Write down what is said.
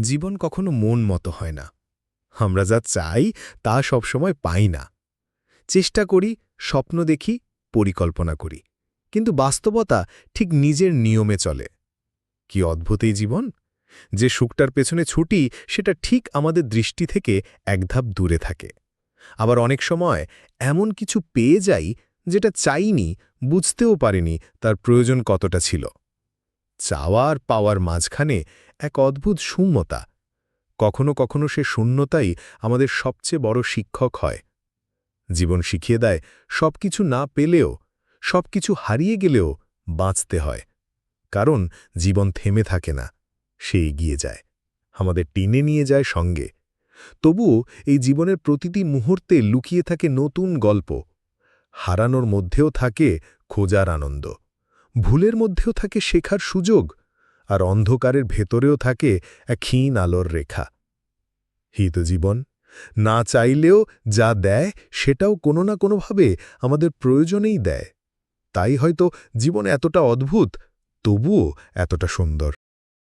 জীবন কখনো মন মতো হয় না। আমরা যা চাই, তা সবসময় পাই না। চেষ্টা করি, স্বপ্ন দেখি, পরিকল্পনা করি। কিন্তু বাস্তবতা ঠিক নিজের নিয়মে চলে। কি অদ্ভুত এই জীবন? যে সুখটার পেছনে ছুটি, সেটা ঠিক আমাদের দৃষ্টি থেকে এক ধাপ দূরে থাকে। আবার অনেক সময় এমন কিছু পেয়ে যাই, যেটা চাইনি, বুঝতেও পারিনি, তার প্রয়োজন কতটা ছিল। চাওয়া আর পাওয়ার মাঝখানে এক অদ্ভুত শূন্যতা কখনো কখনো সে শূন্যতাই আমাদের সবচেয়ে বড় শিক্ষক হয়। জীবন শিখিয়ে দেয়, সবকিছু না পেলেও, সবকিছু হারিয়ে গেলেও বাঁচতে হয়। কারণ জীবন থেমে থাকে না, সে এগিয়ে যায়। আমাদের টিনে নিয়ে যায় সঙ্গে। তবুও এই জীবনের প্রতিটি মুহূর্তে লুকিয়ে থাকে নতুন গল্প। হারানোর মধ্যেও থাকে খোঁজার আনন্দ। ভুলের মধ্যেও থাকে শেখার সুযোগ, আর অন্ধকারের ভেতরেও থাকে এক ক্ষীণ আলোর রেখা। হিত জীবন, না চাইলেও যা দেয় সেটাও কোনো না কোনোভাবে আমাদের প্রয়োজনেই দেয়। তাই হয়তো জীবন এতটা অদ্ভুত, তবুও এতটা সুন্দর।